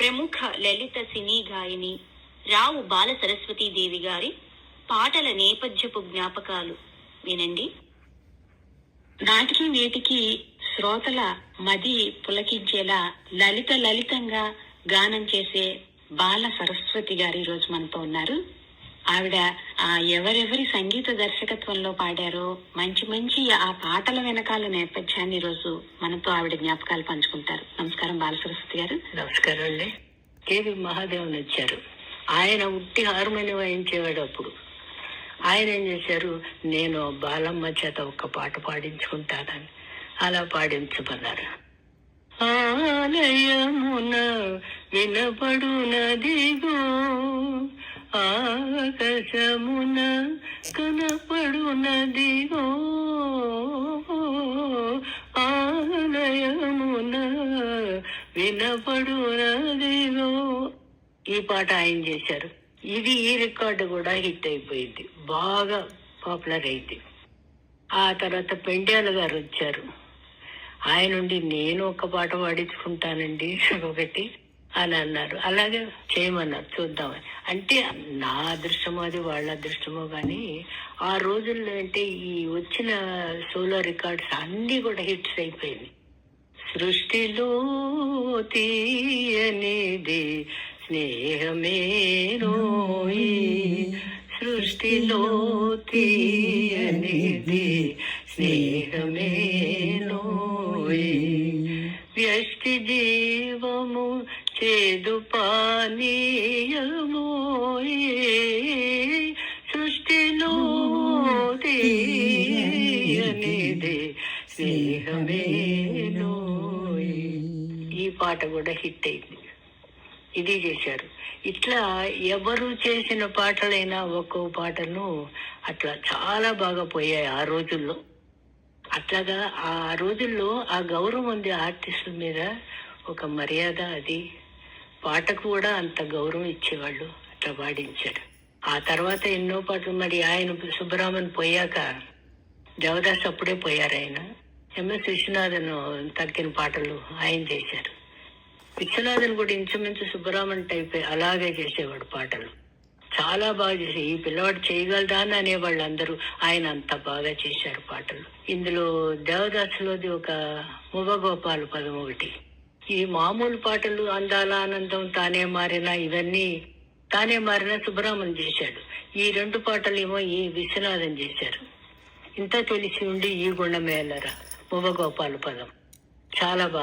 ప్రముఖ లలిత సినీ గాయని రావు బాల సరస్వతీదేవి గారి పాటల నేపథ్యపు జ్ఞాపకాలు. వినండి. నాటికి నేటికి శ్రోతల మది పులకించేలా లలిత లలితంగా గానం చేసే బాల సరస్వతి గారు ఈరోజు రోజు మనతో ఉన్నారు. ఆవిడ ఆ ఎవరెవరి సంగీత దర్శకత్వంలో పాడారో మంచి మంచి ఆ పాటల వెనకాల నేపథ్యాన్ని ఈ రోజు మనతో ఆవిడ జ్ఞాపకాలు పంచుకుంటారు. నమస్కారం బాలసరస్వతి గారు. నమస్కారం అండి. కేవి మహాదేవన్ వచ్చారు. ఆయన ఉట్టి హార్మోని వాయించేవాడు అప్పుడు. ఆయన ఏం చేశారు? నేను బాలమ్మ చేత ఒక పాట పాడించుకుంటానని అలా పాడించమన్నారు. ఆలయమున వినపడునదిగో ఆకాశమున కనపడునదిగో ఆలయమున వినపడునదిగో. ఈ పాట ఆయన చేశారు. ఇది ఈ రికార్డు కూడా హిట్ అయిపోయింది. బాగా పాపులర్ అయింది. ఆ తర్వాత పెండ్యాల గారు వచ్చారు. ఆయన నుండి నేను ఒక పాట పాడించుకుంటానండి. ఒకటి. అని అన్నారు. అలాగే చేయమన్నారు. చూద్దామని. అంటే నా అదృష్టమో అది వాళ్ళ అదృష్టమో కానీ ఆ రోజుల్లో అంటే ఈ వచ్చిన సోలో రికార్డ్స్ అన్ని కూడా హిట్స్ అయిపోయింది సృష్టిలో తీయనిది స్నేహమేరోయి సృష్టిలో తీయనిది స్నేహమేరోయి వ్యష్టి జీ చేదు పానీయమోయి సృష్టిలో తీయనిది ఈ పాట కూడా హిట్ అయింది. ఇది చేశారు. ఇట్లా ఎవరు చేసిన పాటలైనా ఒక్కో పాటను అట్లా చాలా బాగా పోయాయి ఆ రోజుల్లో. అట్లాగా ఆ రోజుల్లో ఆ గౌరవం ఉంది ఆర్టిస్టుల మీద ఒక మర్యాద అది. పాటకు కూడా అంత గౌరవం ఇచ్చేవాళ్ళు అట్లా పాడించారు ఆ తర్వాత ఎన్నో పాటలు మరి ఆయన సుబ్బరామన్ పోయాక దేవదాస్ అప్పుడే పోయారు ఆయన. ఎంఎస్ విశ్వనాథన్ తగ్గిన పాటలు ఆయన చేశారు. విశ్వనాథన్ కూడా ఇంచుమించు సుబ్బరామన్ టైప్ అలాగే చేసేవాడు పాటలు. చాలా బాగా చేసే ఈ పిల్లవాడు చేయగలదా అని అనేవాళ్ళు అందరూ ఆయన అంత బాగా చేశారు పాటలు. ఇందులో దేవదాసులోది ఒక మువ్వగోపాలు పదం ఒకటి. ఈ మామూలు పాటలు అందాల ఆనందం తానే మారిన ఇవన్నీ తానే మారిన సుబ్రహ్మణ్యం చేశాడు. ఈ రెండు పాటలు ఏమో ఈ విశ్వనాథం చేశారు. ఇంత తెలిసి ఉండి ఈ గుణమేలరా మువ్వగోపాలు పదం. చాలా బాగా